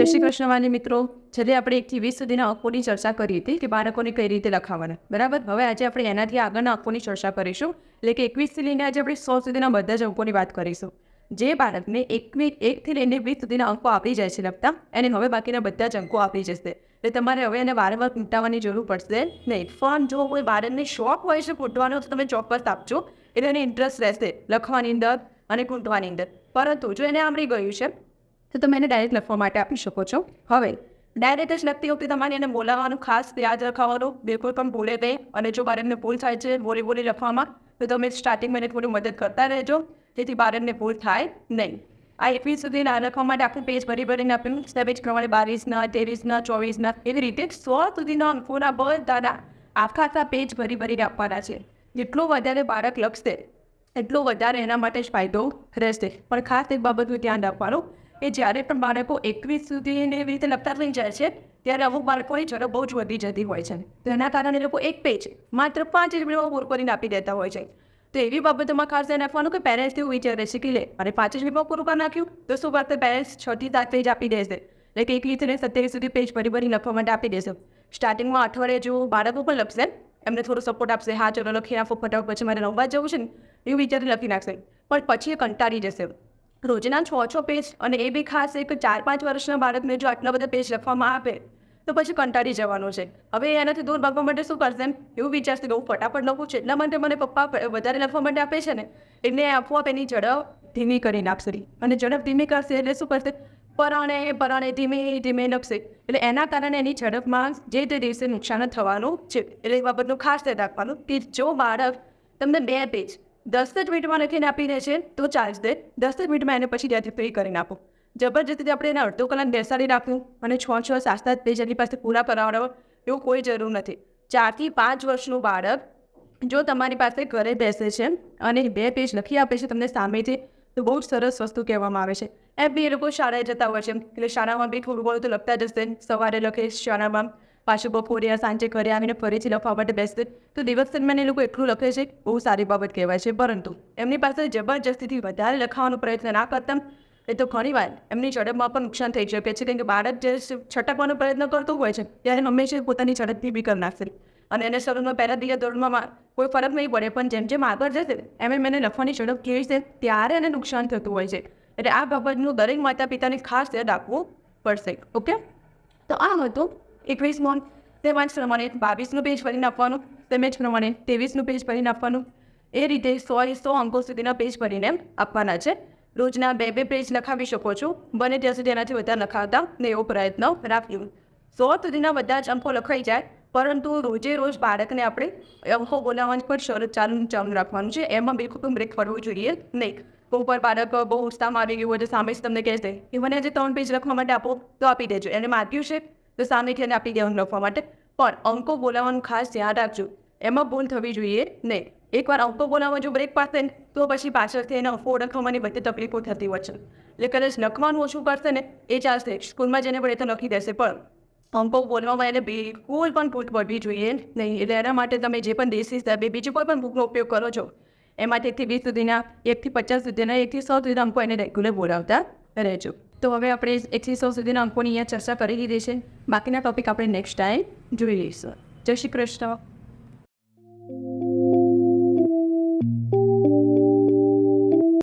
જય શ્રી કૃષ્ણ, વાલી મિત્રો. છેલ્લે આપણે એકથી વીસ સુધીના અંકોની ચર્ચા કરી હતી કે બાળકોને કઈ રીતે લખાવવાના બરાબર? હવે આજે આપણે એનાથી આગળના અંકોની ચર્ચા કરીશું. એટલે કે એકવીસથી લઈને આજે આપણે સો સુધીના બધા જ અંકોની વાત કરીશું. જે બાળકને એકવી એકથી લઈને વીસ સુધીના અંકો આપી જાય છે લખતા, એને હવે બાકીના બધા જ અંકો આપી જશે. એટલે તમારે હવે એને વારંવાર ખૂંટાવાની જરૂર પડશે. નહીં, પણ જો કોઈ બાળકને શોખ હોય છે કૂટવાનો તો તમે ચોક્કસ આપજો. એટલે એને ઇન્ટરેસ્ટ રહેશે લખવાની અંદર અને કૂંટવાની અંદર. પરંતુ જો એને આવડી ગયું છે તો તમે એને ડાયરેક્ટ લખવા માટે આપી શકો છો. હવે ડાયરેક્ટ જ લખતી વખતે તમારે એને બોલાવવાનું ખાસ યાદ રખાવાનું. બિલકુલ પણ ભૂલે નહીં. અને જો બાળકને ભૂલ થાય છે, બોલી બોલી લખવામાં, તો તમે સ્ટાર્ટિંગમાં એને થોડી મદદ કરતા રહેજો. જેથી બાળકને ભૂલ થાય નહીં. આ એકવીસ સુધી ના લખવા માટે આખું પેજ ભરી ભરીને આપ્યું. સ્ટેબેજ પ્રમાણે બાવીસના તેવીસના ચોવીસના, એવી રીતે સો સુધીના અંકોના બધાના આખા આખા પેજ ભરી ભરીને આપવાના છે. જેટલું વધારે બાળક લખશે, એટલો વધારે એના માટે જ ફાયદો રહેશે. પણ ખાસ એક બાબતનું ધ્યાન રાખવાનું કે જ્યારે પણ બાળકો એકવીસ સુધીને એવી રીતે લખતા થઈ જાય છે, ત્યારે અમુક બાળકોની ઝડપ બહુ જ વધી જતી હોય છે. તો એના કારણે એ લોકો એક પેજ માત્ર પાંચ જ પૂરું કરીને આપી દેતા હોય છે. તો એવી બાબતોમાં ખાસ ધ્યાન રાખવાનું કે પેરેન્ટ્સ એવું વિચારે છે કે લે અને પાંચ જ મિનિટમાં પૂરું કરી નાખ્યું, તો શું વાત પેરેન્ટ્સ છ થી સાત પેજ આપી દેશે. એટલે કે એકવીસ અને સત્યાવીસ સુધી પેજ ભરી ભરી લખવા માટે આપી દેશે. સ્ટાર્ટિંગમાં અઠવાડિયે જો બાળકો પણ લખશે, એમને થોડો સપોર્ટ આપશે, હા, ચલો લખી આપો ફટાફટ પછી મારે રમવા જવું છે ને, એવું વિચારી લખી નાખશે. પણ પછી એ કંટાળી જશે. રોજના છ છ પેજ અને એ બી ખાસ એક ચાર પાંચ વર્ષના બાળકને જો આટલા બધા પેજ લખવામાં આપે, તો પછી કંટાળી જવાનું છે. હવે એનાથી દૂર ભાગવા માટે શું કરશે એમ? એવું વિચારશે કે હું ફટાફટ લખું છું. એટલા માટે મને પપ્પા વધારે લખવા માટે આપે છે ને? એટલે આપોઆપ એની ઝડપ ધીમી કરી નાખશે અને ઝડપ ધીમી કરશે એટલે શું કરશે? પરાણે પરાણે ધીમે ધીમે લખશે. એટલે એના કારણે એની ઝડપમાં જે તે દિવસે નુકસાન થવાનું છે. એટલે એ બાબતનું ખાસ ધ્યાન રાખવાનું કે જો બાળક તમને બે પેજ દસ જ મિનિટમાં લખીને આપીને છે, તો ચાર્જ દે. દસ જ મિનિટમાં એને પછી ત્યાંથી ફ્રી કરીને આપો. જબરજસ્તી આપણે એને અડધો કલાક બેસાડી રાખવું અને છ છ, સાત સાત પેજ એની પાસે પૂરા કરાવડાવો એવું કોઈ જરૂર નથી. ચારથી પાંચ વર્ષનું બાળક જો તમારી પાસે ઘરે બેસે છે અને બે પેજ લખી આપે છે તમને સામેથી, તો બહુ જ સરસ વસ્તુ કહેવામાં આવે છે. એમ બી એ લોકો શાળાએ જતા હોય છે, એટલે શાળામાં બી થોડું ઘણું તો લખતા જ હશે. સવારે લખે, શાળામાં પાછું બપોરે સાંજે ઘરે આવીને ફરીથી લખવા માટે બેસશે. તો દિવસ દરમિયાન એ લોકો એટલું લખે છે. બહુ સારી બાબત કહેવાય છે. પરંતુ એમની પાસે જબરજસ્તીથી વધારે લખવાનો પ્રયત્ન ના કરતા એ તો ઘણીવાર એમની ઝડપમાં પણ નુકસાન થઈ શકે છે. કેમ કે બાળક જે છટકવાનો પ્રયત્ન કરતું હોય છે, ત્યારે હંમેશા પોતાની ઝડપ ધીમી કરી નાખશે. અને એને શરૂમાં પહેલા બીજા ધોરણમાં કોઈ ફરક નહીં પડે, પણ જેમ જેમ આગળ જશે, એમ એમ એને લખવાની ઝડપ કેવી છે ત્યારે એને નુકસાન થતું હોય છે. એટલે આ બાબતનું દરેક માતા પિતાને ખાસ ધ્યાન રાખવું પડશે. ઓકે? તો આ હતું એકવીસ મોન તેમજ પ્રમાણે બાવીસનું પેજ ભરીને આપવાનું તેમજ પ્રમાણે ત્રેવીસનું પેજ ભરીને આપવાનું એ રીતે સો એ સો અંકો સુધીના પેજ ભરીને આપવાના છે રોજના બે બે પેજ લખાવી શકો છો બને ત્યાં સુધી એનાથી વધારે લખાવતા ને એવો પ્રયત્ન રાખ્યો સો સુધીના બધા જ અંકો લખાઈ જાય પરંતુ રોજે રોજ બાળકને આપણે અંકો બોલાવવાની પર શરત ચાલુ ચાલુ રાખવાનું છે એમાં બિલકુલ બ્રેક પડવું જોઈએ નહીં ઉપર બાળક બહુ ઉત્સાહમાં આવી ગયું હોય તો સામે જ તમને કહેશે કે મને આજે ત્રણ પેજ લખવા માટે આપો તો આપી દેજો એને માગ્યું છે તો સામેથી આપી દેવાનું લખવા માટે. પણ અંકો બોલાવવાનું ખાસ ધ્યાન રાખજો. એમાં ભૂલ થવી જોઈએ નહીં. એકવાર અંકો બોલાવવા જો બ્રેક પાડશે ને, તો પછી પાછળથી એને અંકો ઓળખવાની બધી તકલીફો થતી હોય છે. એટલે કદાચ લખવાનું ઓછું કરશે ને, એ ચાલશે. સ્કૂલમાં જઈને પણ એ તો લખી દેશે પણ અંકો બોલવામાં એને બિલકુલ પણ ભૂલ પડવી જોઈએ નહીં. એટલે એના માટે તમે જે પણ દેશી હિસાબે બીજી કોઈ પણ બુકનો ઉપયોગ કરો છો, એમાંથી એકથી વીસ સુધીના, એકથી પચાસ સુધીના, એકથી સો સુધીના અંકો એને રેગ્યુલર બોલાવતા રહેજો. તો હવે આપણે એકથી સો સુધીના અંકોની અહીંયા ચર્ચા કરી લીધી છે. બાકીના ટોપિક આપણે નેક્સ્ટ ટાઈમ જોઈ લઈશું. જય શ્રી કૃષ્ણ.